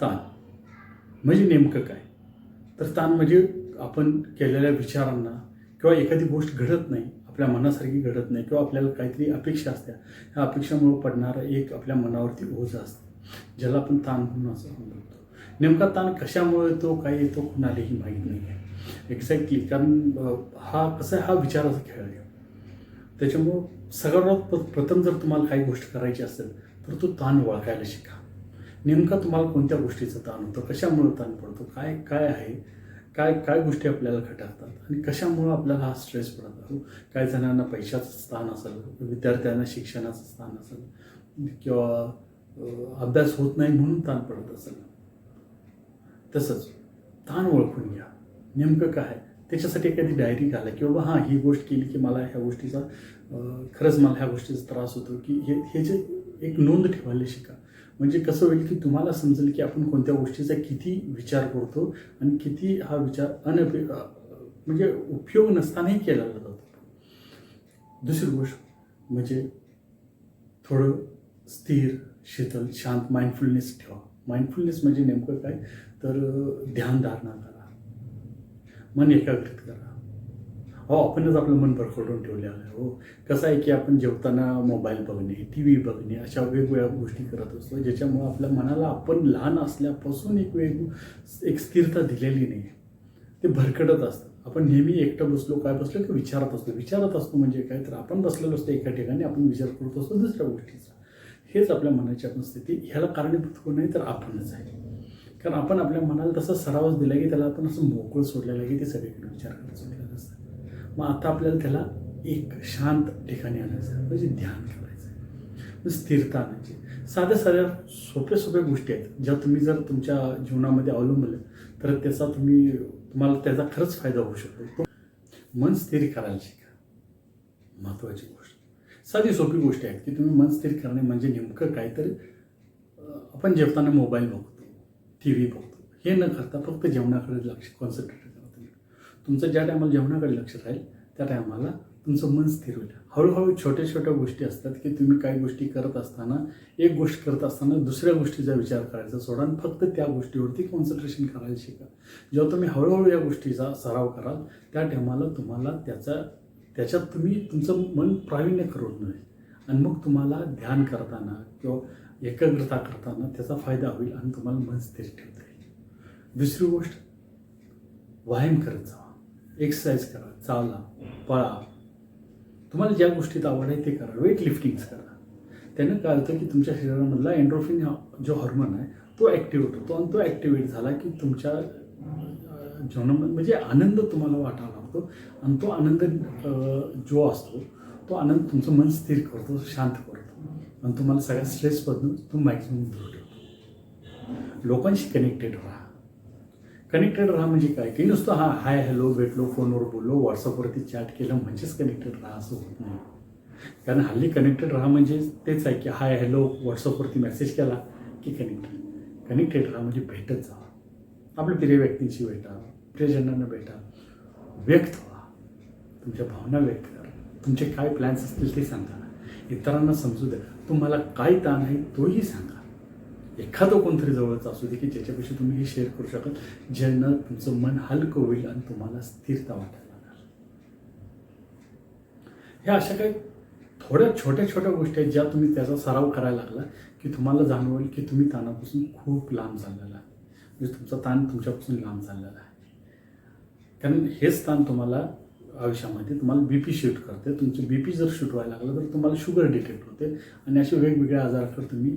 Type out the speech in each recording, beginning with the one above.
ताण. म्हणजे नेमकं काय? तर ताण म्हणजे आपण केलेल्या विचारांना किंवा एखादी गोष्ट घडत नाही आपल्या मनासारखी घडत नाही किंवा आपल्याला काहीतरी अपेक्षा असत्या ह्या अपेक्षामुळे पडणारं एक आपल्या मनावरती ओझ असतं ज्याला आपण ताण म्हणून असं म्हणतो. नेमका ताण कशामुळे येतो काय येतो कुणालाही माहीत नाही. आहे एक्झॅक्टली कारण हा कसा आहे हा विचाराचा खेळ आहे. त्याच्यामुळं सगळ्यात प्रथम जर तुम्हाला काही गोष्ट करायची असेल तर तो ताण ओळखायला शिका. नेमका तुम्हाला कोणत्या गोष्टीचा ताण होतो? कशामुळे ताण पडतो? काय काय आहे? काय काय गोष्टी आपल्याला खटकतात आणि कशामुळं आपल्याला हा स्ट्रेस पडत असतो काही जणांना पैशाचं स्थान असेल विद्यार्थ्यांना शिक्षणाचं स्थान असेल किंवा अभ्यास होत नाही म्हणून ताण पडत असेल. तसंच ताण ओळखून घ्या. नेमकं काय? आहे? त्याच्यासाठी एखादी डायरी घाला की बाबा हां ही गोष्ट केली की मला ह्या गोष्टीचा खरंच मला ह्या गोष्टीचा त्रास होतो की हे हे जे एक नोंद ठेवायला शिका. म्हणजे कसं होईल की तुम्हाला समजेल की आपण कोणत्या गोष्टीचा किती विचार करतो आणि किती हा विचार अनपे म्हणजे उपयोग नसतानाही केला जातो. दुसरी गोष्ट म्हणजे थोडं स्थिर शीतल शांत माइंडफुलनेस ठेवा. माइंडफुलनेस म्हणजे नेमकं काय? तर ध्यानधारणा करा. मन एकाग्रित करा. हो आपणच आपलं मन भरकटून ठेवलेलं आहे हो. कसं आहे की आपण जेवताना मोबाईल बघणे टी व्ही बघणे अशा वेगवेगळ्या गोष्टी करत असतो ज्याच्यामुळं आपल्या मनाला आपण लहान असल्यापासून एक वेग एक स्थिरता दिलेली नाही. ते भरकटत असतं. आपण नेहमी एकटं बसलो काय बसलो की विचारत असतो. विचारत असतो म्हणजे काय? तर आपण बसलेलो असतो एका ठिकाणी आपण विचार करत असतो दुसऱ्या गोष्टीचा. हेच आपल्या मनाची आपण स्थिती. ह्याला कारणीभूत कोण नाही तर आपणच आहे. कारण आपण आपल्या मनाला तसा सरावच दिला की त्याला आपण असं मोकळं सोडलेलं आहे की ते सगळीकडे विचार करत सोडलेलं असतं मग आता आपल्याला त्याला एक शांत ठिकाणी आणायचं म्हणजे ध्यान करायचं म्हणजे स्थिरता आणायची साध्या साध्या सोप्या सोप्या गोष्टी आहेत. ज्या तुम्ही जर तुमच्या जीवनामध्ये अवलंबल्या तर त्याचा तुम्ही तुम्हाला त्याचा खरंच फायदा होऊ शकतो. मन स्थिर करायला शिका. महत्त्वाची गोष्ट. साधी सोपी गोष्ट आहे की तुम्ही मन स्थिर करणे म्हणजे नेमकं काय तर आपण जेवताना मोबाईल बघतो टी व्ही बघतो. हे न करता फक्त जेवणाकडे लक्ष कॉन्सन्ट्रेट करा तुम्ही. तुमचं ज्या टायमाला जेवणाकडे लक्ष राहील त्या टायमाला तुमचं मन स्थिर होईल. हळूहळू छोट्या छोट्या गोष्टी असतात की तुम्ही काही गोष्टी करत असताना एक गोष्ट करत असताना दुसऱ्या गोष्टीचा विचार करायचा सोडा आणि फक्त त्या गोष्टीवरती कॉन्सन्ट्रेशन करायला शिका. जेव्हा तुम्ही हळूहळू या गोष्टीचा सराव कराल त्या टायमाला तुम्हाला त्याचा त्याच्यात तुम्ही तुमचं मन प्रावीण्य करून नये. आणि मग तुम्हाला ध्यान करताना किंवा एकाग्रता करताना त्याचा फायदा होईल आणि तुम्हाला मन स्थिर ठेवता येईल. दुसरी गोष्ट व्यायाम करत जावा. एक्सरसाइज करा चाला पळा. तुम्हाला ज्या गोष्टीत आवड आहे ते करा. वेट लिफ्टिंग्स करा. त्यानं काय होतं की तुमच्या शरीरामधला एन्ड्रोफिन जो हॉर्मोन आहे तो ॲक्टिवेट होतो. आणि तो ॲक्टिवेट झाला की तुमच्या जीवनामध्ये म्हणजे आनंद तुम्हाला वाटायला लागतो. आणि तो आनंद जो असतो तो आनंद तुमचं मन स्थिर करतो शांत करतो. आणि तुम्हाला सगळ्या स्ट्रेसपासून तो मॅक्झिमम दूर ठेवतो. लोकांशी कनेक्टेड राहा. कनेक्टेड राहा म्हणजे काय? की नुसतं हा हाय हॅलो भेटलो फोनवर बोललो व्हॉट्सअपवरती चॅट केलं म्हणजेच कनेक्टेड राहा असं होत नाही. कारण हल्ली कनेक्टेड राहा म्हणजे तेच आहे की हाय हॅलो व्हॉट्सअपवरती मेसेज केला की कनेक्टेड कनेक्टेड राहा म्हणजे भेटत जा. आपल्या प्रिय व्यक्तींशी भेटा प्रियजनांना भेटा. व्यक्त व्हा. तुमच्या भावना व्यक्त करा. तुमचे काय प्लॅन्स असतील ते सांगा. इतरांना समजू द्या. तुम्हाला काय ताण आहे तोही सांगा. एखादं कोणतरी जवळचं असू दे की ज्याच्यापेक्षा तुम्ही हे शेअर करू शकाल ज्यानं तुमचं मन हलकं होईल आणि तुम्हाला स्थिरता वाटायला लागणार ह्या अशा काही थोड्या छोट्या छोट्या गोष्टी आहेत ज्या तुम्ही त्याचा सराव करायला लागला की तुम्हाला जाणवेल की तुम्ही ताणापासून खूप लांब झालेला आहे. म्हणजे तुमचा ताण तुमच्यापासून लांब झालेला आहे. कारण हेच ताण तुम्हाला आयुष्यामध्ये तुम्हाला बी पी शूट करते. तुमचं बी पी जर शूट व्हायला लागलं तर तुम्हाला शुगर डिटेक्ट होते. आणि असे वेगवेगळ्या आजाराकडे तुम्ही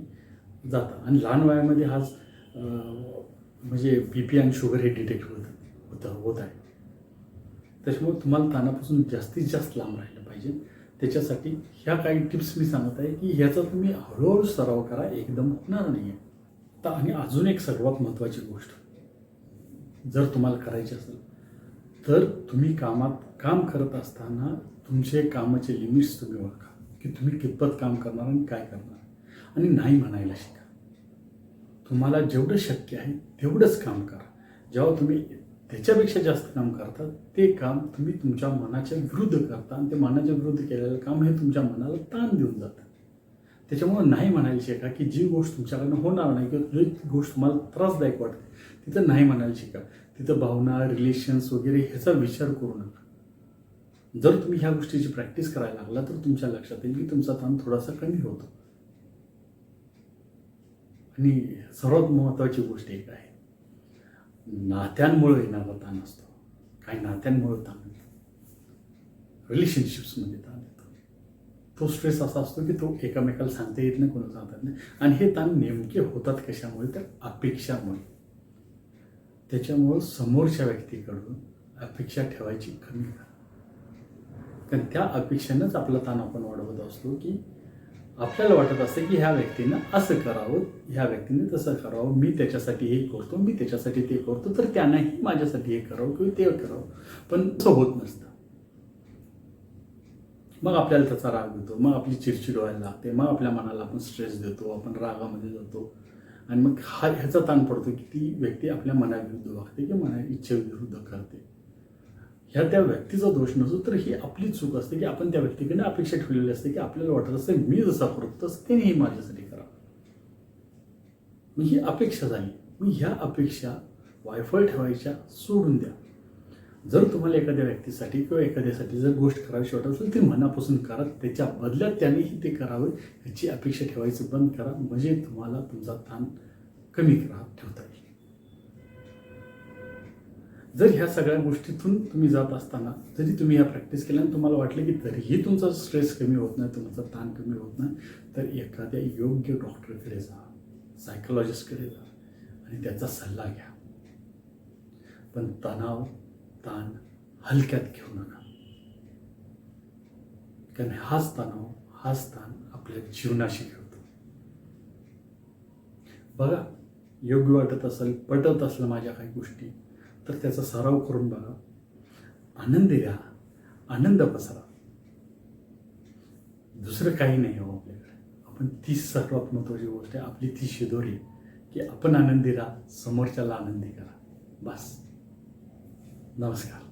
जातं. आणि लहान वयामध्ये हाच म्हणजे बी पी आणि शुगर हे डिटेक्ट होत होतं होत आहे. त्याच्यामुळे तुम्हाला ताणापासून जास्तीत जास्त लांब राहिलं पाहिजे. त्याच्यासाठी ह्या काही टिप्स मी सांगत आहे की ह्याचा तुम्ही हळूहळू सराव करा एकदम होणार नाही आहे तर आणि अजून एक सर्वात महत्त्वाची गोष्ट जर तुम्हाला करायची असेल तर तुम्ही कामात काम करत असताना तुमचे कामाचे लिमिट्स तुम्ही ओळखा. की तुम्ही कितपत काम करणार आणि काय करणार. आणि नाही म्हणायला शिका. तुम्हाला जेवढं शक्य आहे तेवढंच काम करा. जेव्हा तुम्ही त्याच्यापेक्षा जास्त काम करता ते काम तुम्ही तुमच्या मनाच्या विरुद्ध करता आणि ते मनाच्या विरुद्ध केलेलं काम हे तुमच्या मनाला ताण देऊन जातं. त्याच्यामुळं नाही म्हणायला शिका की जी गोष्ट तुमच्याकडनं होणार नाही किंवा जी गोष्ट तुम्हाला त्रासदायक वाटते तिथं नाही म्हणायला शिका. तिथं भावना रिलेशन्स वगैरे ह्याचा विचार करू नका. जर तुम्ही ह्या गोष्टीची प्रॅक्टिस करायला लागला तर तुमच्या लक्षात येईल की तुमचा ताण थोडासा कमी होतो. आणि सर्वात महत्त्वाची गोष्ट एक आहे. नात्यांमुळे येणारा ताण असतो. काही नात्यांमुळे ताण येतो. रिलेशनशिप्समध्ये ताण येतो. तो स्ट्रेस असा असतो की तो एकामेकाला सांगता येत नाही कोणाला सांगता येत नाही. आणि हे ताण नेमके होतात कशामुळे? तर अपेक्षामुळे. त्याच्यामुळं समोरच्या व्यक्तीकडून अपेक्षा ठेवायची कमी कारण त्या अपेक्षेनंच आपला ताण आपण वाढवत असतो की आपल्याला वाटत असतं की ह्या व्यक्तीनं असं करावं ह्या व्यक्तीने तसं करावं मी त्याच्यासाठी हे करतो मी त्याच्यासाठी ते करतो तर त्यांनाही माझ्यासाठी हे करावं किंवा ते करावं. पण असं होत नसतं. मग आपल्याला त्याचा राग येतो मग आपली चिडचिड व्हायला लागते मग आपल्या मनाला आपण स्ट्रेस देतो आपण रागामध्ये जातो. आणि मग हा ह्याचा ताण पडतो की ती व्यक्ती आपल्या मनाविरुद्ध वागते किंवा मना इच्छेविरुद्ध करते. ह्या त्या व्यक्तीचा दोष नसतो तर ही आपली चूक असते की आपण त्या व्यक्तीकडे अपेक्षा ठेवलेली असते की आपल्याला वाटत असते मी जसा करतो तसं त्यानेही माझ्यासाठी करा मग ही अपेक्षा झाली. मग ह्या अपेक्षा वायफळ ठेवायच्या सोडून द्या. जर तुम्हाला एखाद्या व्यक्तीसाठी किंवा एखाद्यासाठी जर गोष्ट करावीशी वाटत असेल ती मनापासून करा. त्याच्या बदल्यात त्यानेही ते करावं ह्याची अपेक्षा ठेवायचं बंद करा. म्हणजे तुम्हाला तुमचा ताण कमी करा ठेवता येईल. जर ह्या सगळ्या गोष्टीतून तुम्ही जात असताना जरी तुम्ही ह्या प्रॅक्टिस केल्या आणि तुम्हाला वाटलं की तरीही तुमचा स्ट्रेस कमी होत नाही तुमचा ताण कमी होत नाही तर एखाद्या योग्य डॉक्टरकडे जा सायकोलॉजिस्टकडे जा आणि त्याचा सल्ला घ्या. पण तणाव ताण हलक्यात घेऊ नका. कारण हाच तणाव हाच ताण आपल्या जीवनाशी घेतो बघा योग्य वाटत असेल पटत असलं माझ्या काही गोष्टी तर त्याचा सराव करून बघा. आनंदी घ्या. आनंद पसरा. दुसरं काही नाही हो आपल्याकडे. आपण ती सर्वात महत्त्वाची गोष्ट आहे. आपली ती शिदोरी की आपण आनंदी राहा. समोरच्याला आनंदी करा. बस. नमस्कार.